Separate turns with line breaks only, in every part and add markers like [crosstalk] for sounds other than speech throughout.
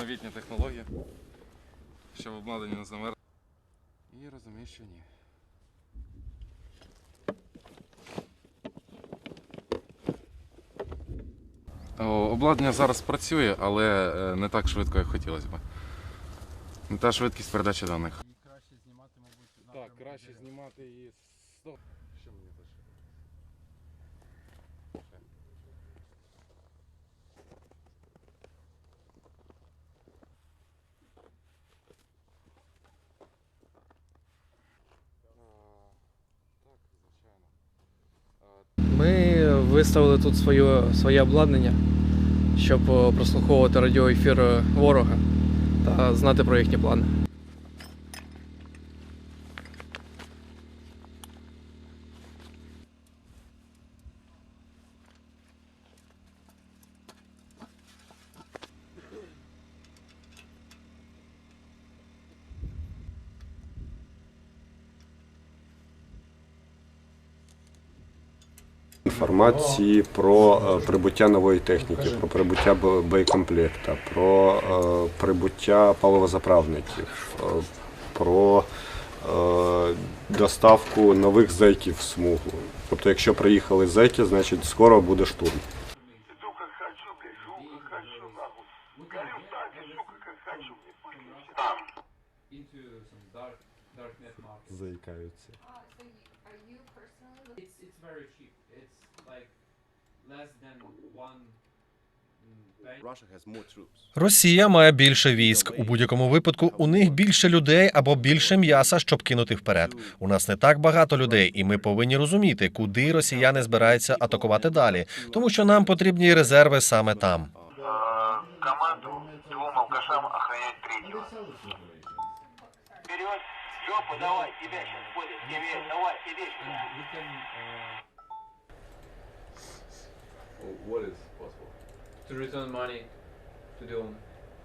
новітня технологія, щоб обладнання не замерло. І розумію, що ні. Обладнання зараз працює, але е, не так швидко, як хотілося б. Не та швидкість передачі даних.
І краще знімати, мабуть,
Так, краще знімати і Стоп. Що мені залишилось?
Ми виставили тут своє, своє обладнання, щоб е, прослуховувати радіоефір е, ворога та знати про їхні плани.
Інформації про е, прибуття нової техніки, про прибуття бо- боєкомплекта, про е, прибуття паливозаправників, е, про доставку нових зеків в смугу. Тобто, якщо приїхали зеки, значить скоро буде штурм.
Into some dark.
Заїкаються.
It's, it's very cheap. It's like less than one.
Росія має більше військ. У будь-якому випадку у них більше людей або більше м'яса, щоб кинути вперед. У нас не так багато людей, і ми повинні розуміти, куди росіяни збираються атакувати далі, тому що нам потрібні резерви саме там.
Э, Команду двум алкашам охранять третьего. Вперед, жопу давай, тебя сейчас будет, тебе, давай, тебе сюда.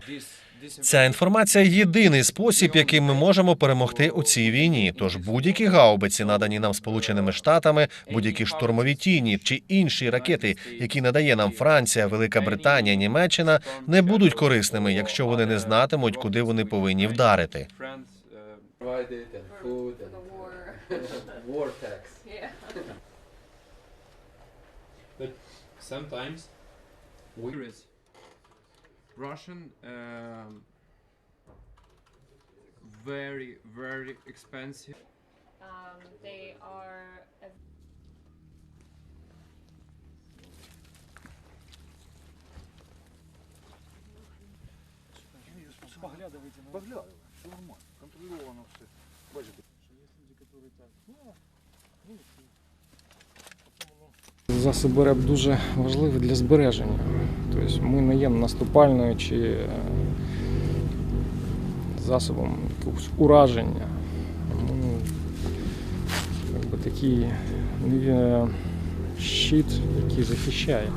This, this
Ця інформація єдиний спосіб, яким ми можемо перемогти у цій війні. Тож будь-які гаубиці, надані нам Сполученими Штатами, будь-які штурмові тіні чи інші ракети, які надає нам Франція, Велика Британія, Німеччина, не будуть корисними, якщо вони не знатимуть, куди вони повинні вдарити.
Friends uh, provided and food
for the war?
and war [laughs] tax. [laughs]
Yeah. [laughs]
But sometimes we Russian um, very very expensive.
Um, they are a
Засоби РЕП дуже важливі для збереження. Тобто ми не є наступальною чи е, засобом якогось ураження. Ми якби такий е, щит, який захищає.